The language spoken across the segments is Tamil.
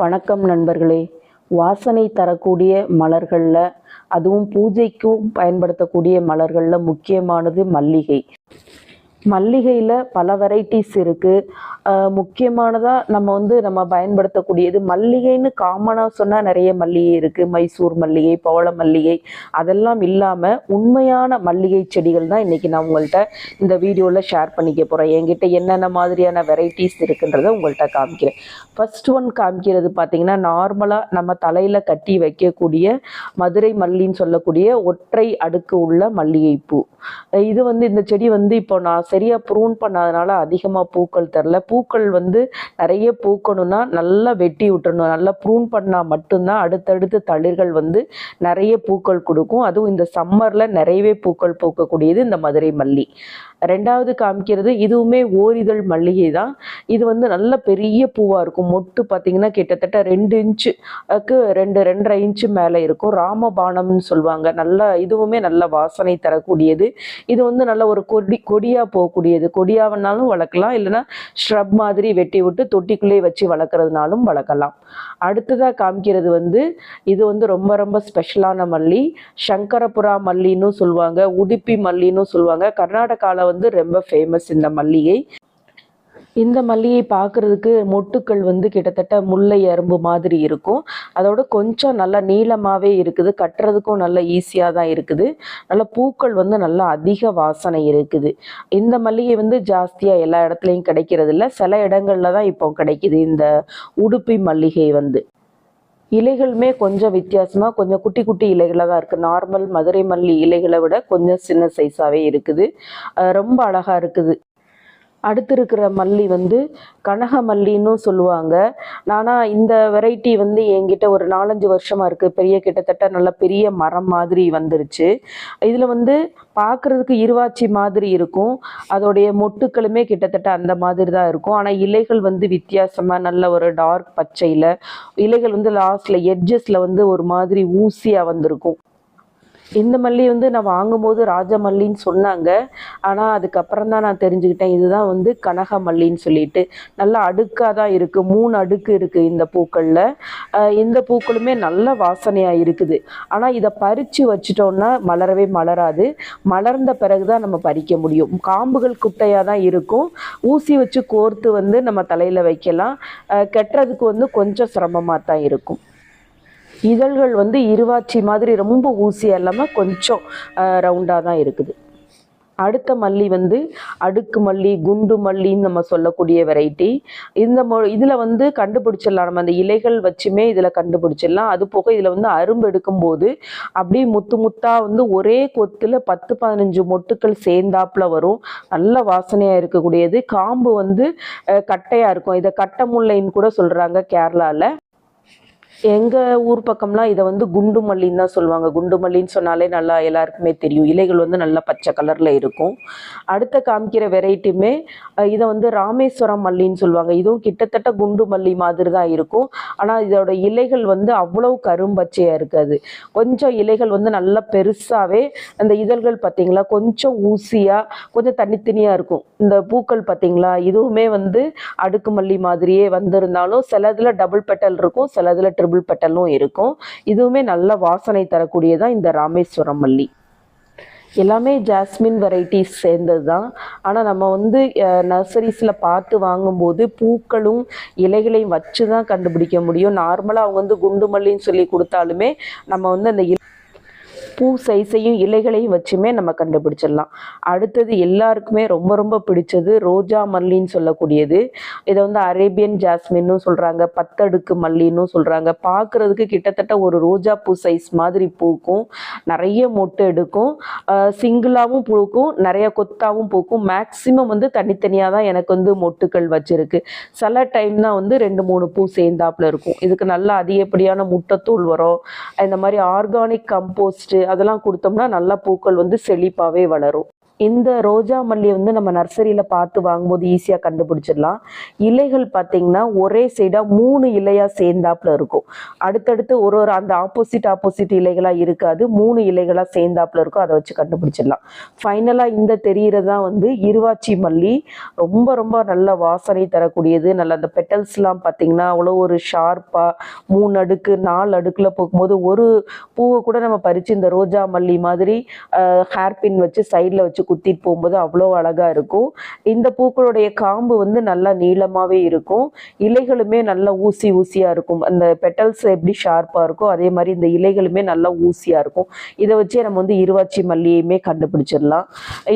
வணக்கம் நண்பர்களே. வாசனை தரக்கூடிய மலர்களில் அதுவும் பூஜைக்கும் பயன்படுத்தக்கூடிய மலர்களில் முக்கியமானது மல்லிகை. மல்லிகையில் பல வெரைட்டிஸ் இருக்குது முக்கியமானதாக நம்ம வந்து நம்ம பயன்படுத்தக்கூடியது மல்லிகைன்னு காமனாக சொன்னால் நிறைய மல்லிகை இருக்குது மைசூர் மல்லிகை பவள மல்லிகை அதெல்லாம் இல்லாமல் உண்மையான மல்லிகை செடிகள் தான் இன்றைக்கி நான் உங்கள்கிட்ட இந்த வீடியோவில் ஷேர் பண்ணிக்க போகிறேன் என்கிட்ட என்னென்ன மாதிரியான வெரைட்டிஸ் இருக்குன்றதை உங்கள்கிட்ட காமிக்கிறேன். ஃபர்ஸ்ட் ஒன் காமிக்கிறது பார்த்திங்கன்னா நார்மலாக நம்ம தலையில் கட்டி வைக்கக்கூடிய மதுரை மல்லின்னு சொல்லக்கூடிய ஒற்றை அடுக்கு உள்ள மல்லிகைப்பூ. இது வந்து இந்த செடி வந்து இப்போ நான் சரியாக ப்ரூன் பண்ணாதனால அதிகமாக பூக்கள் தரல. பூக்கள் வந்து நிறைய பூக்கணும்னா நல்லா வெட்டி விட்டுறணும். நல்லா ப்ரூன் பண்ணால் மட்டும்தான் அடுத்தடுத்து தளிர்கள் வந்து நிறைய பூக்கள் கொடுக்கும். அதுவும் இந்த சம்மரில் நிறையவே பூக்கள் பூக்கக்கூடியது இந்த மதுரை மல்லி. ரெண்டாவது காமிக்கிறது இதுவுமே ஓரிதழ் மல்லிகை தான் இது வந்து நல்ல பெரிய பூவாக இருக்கும். மொட்டு பார்த்தீங்கன்னா கிட்டத்தட்ட ரெண்டு இன்ச்சுக்கு ரெண்டு ரெண்டரை இன்ச்சு மேலே இருக்கும். ராமபானம்னு சொல்லுவாங்க. நல்ல இதுவுமே நல்ல வாசனை தரக்கூடியது. இது வந்து நல்ல ஒரு கொடி கொடியாக போகக்கூடியது. கொடியாகனாலும் வளர்க்கலாம். இல்லைன்னா ஷ்ரப் மாதிரி வெட்டி விட்டு தொட்டிக்குள்ளேயே வச்சு வளர்க்குறதுனாலும் வளர்க்கலாம். அடுத்ததாக காமிக்கிறது வந்து இது வந்து ரொம்ப ரொம்ப ஸ்பெஷலான மல்லி. சங்கரபுரா மல்லின்னு சொல்லுவாங்க. உடுப்பி மல்லின்னு சொல்லுவாங்க. கர்நாடகாவில் வந்து ரொம்ப ஃபேமஸ் இந்த மல்லிகை. இந்த மல்லிகை பார்க்குறதுக்கு மொட்டுக்கள் வந்து கிட்டத்தட்ட முல்லை அரும்பு மாதிரி இருக்கும். அதோட கொஞ்சம் நல்லா நீளமாகவே இருக்குது. கட்டுறதுக்கும் நல்ல ஈஸியாக தான் இருக்குது. நல்லா பூக்கள் வந்து நல்லா அதிக வாசனை இருக்குது. இந்த மல்லிகை வந்து ஜாஸ்தியாக எல்லா இடத்துலையும் கிடைக்கிறது இல்லை சில இடங்களில் தான் இப்போ கிடைக்குது இந்த உடுப்பி மல்லிகை வந்து. இலைகளுமே கொஞ்சம் வித்தியாசமாக கொஞ்சம் குட்டி குட்டி இலைகளாக தான் இருக்குது நார்மல் மதுரை மல்லி இலைகளை விட கொஞ்சம் சின்ன சைஸாகவே இருக்குது. ரொம்ப அழகாக இருக்குது. அடுத்து இருக்கிற மல்லி வந்து கனக மல்லின்னு சொல்லுவாங்க. ஆனால் இந்த வெரைட்டி வந்து என்கிட்ட ஒரு நாலஞ்சு வருஷமாக இருக்குது பெரிய கிட்டத்தட்ட நல்ல பெரிய மரம் மாதிரி வந்துருச்சு. இதில் வந்து பார்க்குறதுக்கு இருவாச்சி மாதிரி இருக்கும். அதோடைய மொட்டுக்களுமே கிட்டத்தட்ட அந்த மாதிரி தான் இருக்கும். ஆனால் இலைகள் வந்து வித்தியாசமாக நல்ல ஒரு டார்க் பச்சையில் இலைகள் வந்து லாஸ்ட்டில் எட்ஜஸில் வந்து ஒரு மாதிரி ஊசியாக வந்திருக்கும். இந்த மல்லி வந்து நான் வாங்கும்போது ராஜமல்லின்னு சொன்னாங்க. ஆனால் அதுக்கப்புறம் தான் நான் தெரிஞ்சுக்கிட்டேன். இதுதான் வந்து கனக மல்லின்னு சொல்லிட்டு. நல்லா அடுக்காக தான் இருக்குது மூணு அடுக்கு இருக்குது இந்த பூக்களில். இந்த பூக்களுமே நல்ல வாசனையாக இருக்குது. ஆனால் இதை பறித்து வச்சிட்டோம்னா மலரவே மலராது. மலர்ந்த பிறகு தான் நம்ம பறிக்க முடியும். காம்புகள் குட்டையாக தான் இருக்கும். ஊசி வச்சு கோர்த்து வந்து நம்ம தலையில் வைக்கலாம். கெட்டுறதுக்கு வந்து கொஞ்சம் சிரமமாக தான் இருக்கும். இதழ்கள் வந்து இருவாச்சி மாதிரி ரொம்ப ஊசியாக இல்லாமல் கொஞ்சம் ரவுண்டாக தான் இருக்குது. அடுத்த மல்லி வந்து அடுக்கு மல்லி குண்டு மல்லின்னு நம்ம சொல்லக்கூடிய வெரைட்டி இந்த மொ இதில் வந்து கண்டுபிடிச்சிடலாம். நம்ம அந்த இலைகள் வச்சுமே இதில் கண்டுபிடிச்சிடலாம். அது போக இதில் வந்து அரும்பு எடுக்கும்போது அப்படியே முத்து முத்தாக வந்து ஒரே கொத்தில் பத்து பதினஞ்சு மொட்டுக்கள் சேர்ந்தாப்புல வரும். நல்ல வாசனையாக இருக்கக்கூடியது. காம்பு வந்து கட்டையாக இருக்கும். இதை கட்டை முல்லைன்னு கூட சொல்கிறாங்க கேரளாவில் எங்கள் ஊர் பக்கம்லாம் இதை வந்து குண்டு மல்லின்னு தான் சொல்லுவாங்க. குண்டு மல்லின்னு சொன்னாலே நல்லா எல்லாருக்குமே தெரியும். இலைகள் வந்து நல்லா பச்சை கலரில் இருக்கும். அடுத்த காமிக்கிற வெரைட்டியுமே இதை வந்து ராமேஸ்வரம் மல்லின்னு சொல்லுவாங்க. இதுவும் கிட்டத்தட்ட குண்டு மல்லி மாதிரி தான் இருக்கும். ஆனால் இதோட இலைகள் வந்து அவ்வளோ கரும்பச்சையாக இருக்காது. கொஞ்சம் இலைகள் வந்து நல்லா பெருசாகவே அந்த இதழ்கள் பார்த்தீங்களா கொஞ்சம் ஊசியாக கொஞ்சம் தனித்தனியாக இருக்கும். இந்த பூக்கள் பார்த்தீங்களா இதுவுமே வந்து அடுக்கு மல்லி மாதிரியே வந்திருந்தாலும் சிலதில் டபுள் பெட்டல் இருக்கும் சிலதில் ட்ரிபிள் பெட்டலும் இருக்கும். இதுவுமே நல்ல வாசனை தரக்கூடியதான் இந்த ராமேஸ்வரம் மல்லி. எல்லாமே ஜாஸ்மின் வெரைட்டிஸ் சேர்ந்தது தான் ஆனால் நம்ம வந்து நர்சரிஸில் பார்த்து வாங்கும்போது பூக்களும் இலைகளையும் வச்சு தான் கண்டுபிடிக்க முடியும். நார்மலாக அவங்க வந்து குண்டு மல்லின்னு சொல்லி கொடுத்தாலுமே நம்ம வந்து அந்த இலை- பூ சைஸையும் இலைகளையும் வச்சுமே நம்ம கண்டுபிடிச்சிடலாம். அடுத்தது எல்லாருக்குமே ரொம்ப ரொம்ப பிடிச்சது ரோஜா மல்லின்னு சொல்லக்கூடியது. இதை வந்து அரேபியன் ஜாஸ்மின்னு சொல்கிறாங்க பத்தடுக்கு மல்லின்னு சொல்கிறாங்க பார்க்குறதுக்கு கிட்டத்தட்ட ஒரு ரோஜா பூ சைஸ் மாதிரி பூக்கும். நிறைய மொட்டு எடுக்கும். சிங்கிளாகவும் பூக்கும் நிறைய கொத்தாகவும் பூக்கும். மேக்ஸிமம் வந்து தனித்தனியாக தான் எனக்கு வந்து மொட்டுக்கள் வச்சுருக்கு. சில டைம் தான் வந்து ரெண்டு மூணு பூ சேர்ந்தாப்புல இருக்கும். இதுக்கு நல்லா அதிகப்படியான முட்டைத்தூள் வரும். இந்த மாதிரி ஆர்கானிக் கம்போஸ்ட்டு அதெல்லாம் கொடுத்தோம்னா நல்லா பூக்கள் வந்து செழிப்பாகவே வளரும். இந்த ரோஜா மல்லியை வந்து நம்ம நர்சரியில் பார்த்து வாங்கும்போது ஈஸியாக கண்டுபிடிச்சிடலாம். இலைகள் பார்த்தீங்கன்னா ஒரே சைடாக மூணு இலையாக சேர்ந்தாப்புல இருக்கும். அடுத்தடுத்து ஒரு ஒரு அந்த ஆப்போசிட் ஆப்போசிட் இலைகளாக இருக்காது. மூணு இலைகளாக சேர்ந்தாப்பில் இருக்கும். அதை வச்சு கண்டுபிடிச்சிடலாம். ஃபைனலாக இந்த தெரிகிறது தான் வந்து இருவாச்சி மல்லி. ரொம்ப ரொம்ப நல்ல வாசனை தரக்கூடியது. நல்ல அந்த பெட்டல்ஸ்லாம் பார்த்தீங்கன்னா அவ்வளோ ஒரு ஷார்ப்பாக மூணு அடுக்கு நாலு அடுக்கில் போகும்போது ஒரு பூவை கூட நம்ம பறித்து இந்த ரோஜா மல்லி மாதிரி ஹேர் பின் வச்சு சைடில் வச்சு குத்திட்டு போகும்போது அவ்வளோ அழகாக இருக்கும். இந்த பூக்களுடைய காம்பு வந்து நல்லா நீளமாகவே இருக்கும். இலைகளுமே நல்லா ஊசி ஊசியாக இருக்கும். அந்த பெட்டல்ஸ் எப்படி ஷார்ப்பாக இருக்கோ அதே மாதிரி இந்த இலைகளுமே நல்லா ஊசியாக இருக்கும். இதை வச்சே நம்ம வந்து இருவாச்சி மல்லியையுமே கண்டுபிடிச்சிடலாம்.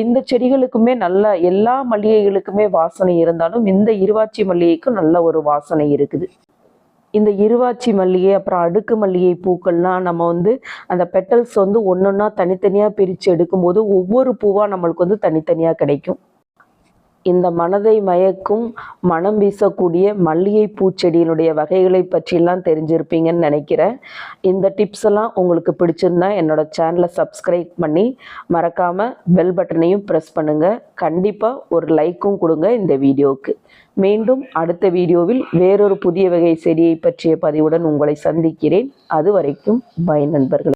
இந்த செடிகளுக்குமே நல்லா எல்லா மல்லிகைகளுக்குமே வாசனை இருந்தாலும் இந்த இருவாச்சி மல்லிகைக்கும் நல்ல ஒரு வாசனை இருக்குது. இந்த இருவாச்சி மல்லிகை அப்புறம் அடுக்கு மல்லிகை பூக்கள்லாம் நம்ம வந்து அந்த பெட்டல்ஸ் வந்து ஒன்றொன்னா தனித்தனியாக பிரித்து எடுக்கும்போது ஒவ்வொரு பூவாக நம்மளுக்கு வந்து தனித்தனியாக கிடைக்கும். இந்த மனதை மயக்கும் மனம் வீசக்கூடிய மல்லிகை பூச்செடியினுடைய வகைகளை பற்றிலாம் தெரிஞ்சிருப்பீங்கன்னு நினைக்கிறேன். இந்த டிப்ஸ் எல்லாம் உங்களுக்கு பிடிச்சிருந்தா என்னோட சேனலை சப்ஸ்கிரைப் பண்ணி மறக்காமல் பெல் பட்டனையும் ப்ரெஸ் பண்ணுங்கள் கண்டிப்பாக ஒரு லைக்கும் கொடுங்க இந்த வீடியோவுக்கு. மீண்டும் அடுத்த வீடியோவில் வேறொரு புதிய வகை செடியை பற்றிய பதிவுடன் உங்களை சந்திக்கிறேன். அது வரைக்கும் பை நண்பர்கள்.